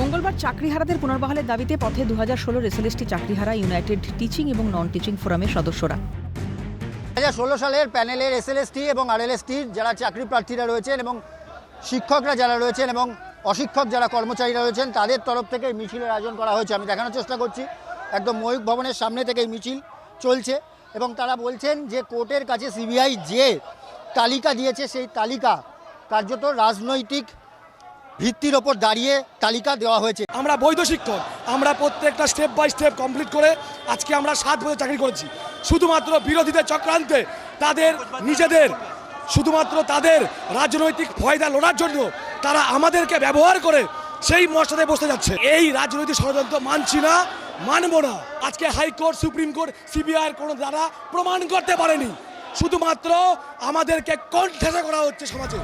মঙ্গলবার চাকরিহারাদের পুনর্বহালের দাবিতে পথে দু হাজার ষোলোর এসএলএসটি চাকরিহারা, ইউনাইটেড টিচিং এবং নন টিচিং ফোরামের সদস্যরা। দু হাজার ষোলো সালের প্যানেলের এসএলএসটি এবং আরএলএসটির যারা চাকরি প্রার্থীরা রয়েছেন এবং শিক্ষকরা যারা রয়েছেন এবং অশিক্ষক যারা কর্মচারীরা রয়েছেন, তাদের তরফ থেকে মিছিলের আয়োজন করা হয়েছে। আমি দেখানোর চেষ্টা করছি। একদম ময়ূক ভবনের সামনে থেকে এই মিছিল চলছে এবং তারা বলছেন যে কোর্টের কাছে সিবিআই যে তালিকা দিয়েছে, সেই তালিকা কার্যত রাজনৈতিক ভিত্তির ওপর দাঁড়িয়ে তালিকা দেওয়া হয়েছে। আমরা বৈধ শিক্ষক, আমরা প্রত্যেকটা স্টেপ বাই স্টেপ কমপ্লিট করে আজকে আমরা সাত বছর চাকরি করেছি। শুধুমাত্র বিরোধীদের চক্রান্তে তাদের নিজেদের, শুধুমাত্র তাদের রাজনৈতিক ফয়দা লোড়ার জন্য তারা আমাদেরকে ব্যবহার করে সেই মশলাতে বসতে যাচ্ছে। এই রাজনৈতিক ষড়যন্ত্র মানছি না, মানব না। আজকে হাইকোর্ট সুপ্রিম কোর্ট সিবিআইয়ের কোনো দ্বারা প্রমাণ করতে পারেনি। শুধুমাত্র আমাদেরকে কণ্ঠেসা করা হচ্ছে সমাজে।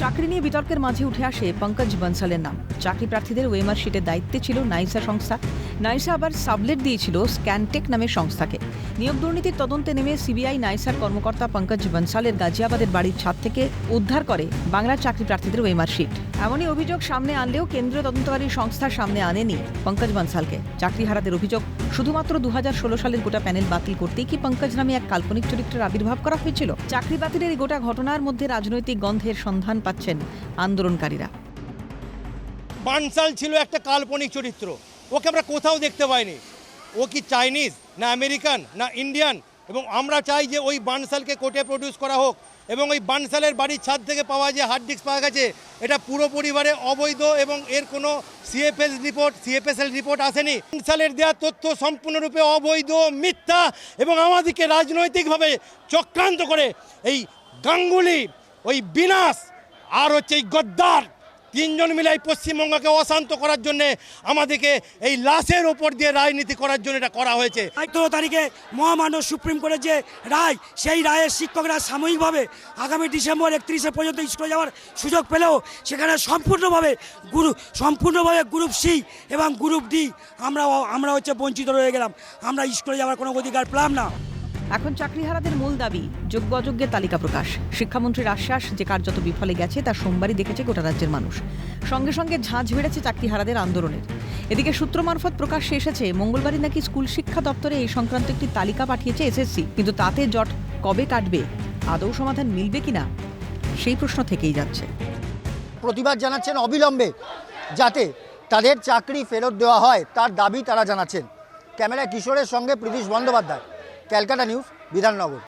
চাকরি নিয়ে বিতর্কের মাঝে উঠে আসে পঙ্কজ বনসালের নাম। চাকরি প্রার্থীদের ওয়েমার শিটের দায়িত্বে ছিল নাইসা সংস্থা। নাইসা আবার সাবলেট দিয়েছিল স্ক্যানটেক নামের সংস্থাকে। নিয়োগ দুর্নীতির তদন্তে নেমে সিবিআই নাইসার কর্মকর্তা পঙ্কজ বনসালের গাজিয়াবাদের বাড়ির ছাদ থেকে উদ্ধার করে বাংলার চাকরি প্রার্থীদের ওয়েমার শিট। এমনই অভিযোগ সামনে আনলেও কেন্দ্রীয় তদন্তকারী সংস্থার সামনে আনেনি পঙ্কজ বনসালকে। চাকরিহারাদের অভিযোগ শুধুমাত্র দু হাজার ষোলো সালের গোটা প্যানেল বাতিল করতেই কি পঙ্কজ নামে এক কাল্পনিক চরিত্রের আবির্ভাব করা হয়েছিল? চাকরি বাতিলের এই গোটা ঘটনার মধ্যে রাজনৈতিক গন্ধের সন্ধান পাচ্ছেন আন্দোলনকারীরা। বানসাল ছিল একটা কাল্পনিক চরিত্র। ওকে আমরা কোথাও দেখতে পাইনি। ও কি চাইনিজ, না আমেরিকান, না ইন্ডিয়ান? এবং আমরা চাই যে ওই বানসালকে কোর্টে প্রডিউস করা হোক। এবং ওই বানসালের বাড়ির ছাদ থেকে পাওয়া যে হার্ড ডিস্ক পাওয়া গেছে, এটা পুরো পরিবারে অবৈধ এবং এর কোনো সিএফএস রিপোর্ট, সিএফএসএল রিপোর্ট আসেনি। বানসালের দেওয়া তথ্য সম্পূর্ণরূপে অবৈধ, মিথ্যা এবং আমাদেরকে রাজনৈতিকভাবে চক্রান্ত করে এই গাঙ্গুলি, ওই বিনাশ আর হচ্ছে এই গদ্দার। তিনজন মিলে এই পশ্চিমবঙ্গকে অশান্ত করার জন্য আমাদেরকে এই লাশের ওপর দিয়ে রাজনীতি করার জন্য এটা করা হয়েছে। সতেরো তারিখে মহামান্য সুপ্রিম কোর্টের যে রায়, সেই রায়ের শিক্ষকরা সাময়িকভাবে আগামী ডিসেম্বর একত্রিশে পর্যন্ত স্কুলে যাওয়ার সুযোগ পেলেও সেখানে সম্পূর্ণভাবে গ্রুপ সম্পূর্ণভাবে গ্রুপ সি এবং গ্রুপ ডি আমরা আমরা হচ্ছে বঞ্চিত রয়ে গেলাম। আমরা স্কুলে যাওয়ার কোনো অধিকার পেলাম না। এখন চাকরিহারাদের মূল দাবি যোগ্য অযোগ্যের তালিকা প্রকাশ। শিক্ষামন্ত্রীর আশ্বাস, যে কার্যত বিফলে গেছে, তা সোমবারই দেখেছে গোটা রাজ্যের মানুষ। সঙ্গে সঙ্গে ঝাঁঝ বেড়েছে চাকরিহারাদের আন্দোলনের। এদিকে সূত্র মারফত প্রকাশ্যে এসেছে, মঙ্গলবারই নাকি স্কুল শিক্ষা দপ্তরে এই সংক্রান্ত একটি তালিকা পাঠিয়েছে এসএসসি। কিন্তু তাতে জট কবে কাটবে, আদৌ সমাধান মিলবে কিনা, সেই প্রশ্ন থেকেই যাচ্ছে। প্রতিবাদ জানাচ্ছেন অবিলম্বে, যাতে তাদের চাকরি ফেরত দেওয়া হয়, তার দাবি তারা জানাচ্ছেন। ক্যামেরা কিশোরের সঙ্গে Pritish Bandyopadhyay. Calcutta News Bidhannagar.